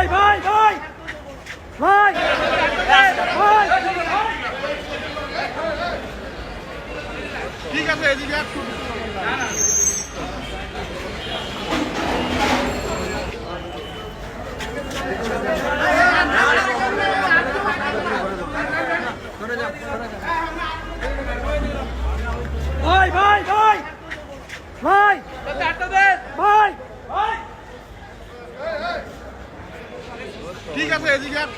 ভাই ভাই ভাই ভাই ভাই। ঠিক আছে এদিকে ভাই ভাই ভাই ভাই। ঠিক আছে এদিকে আর।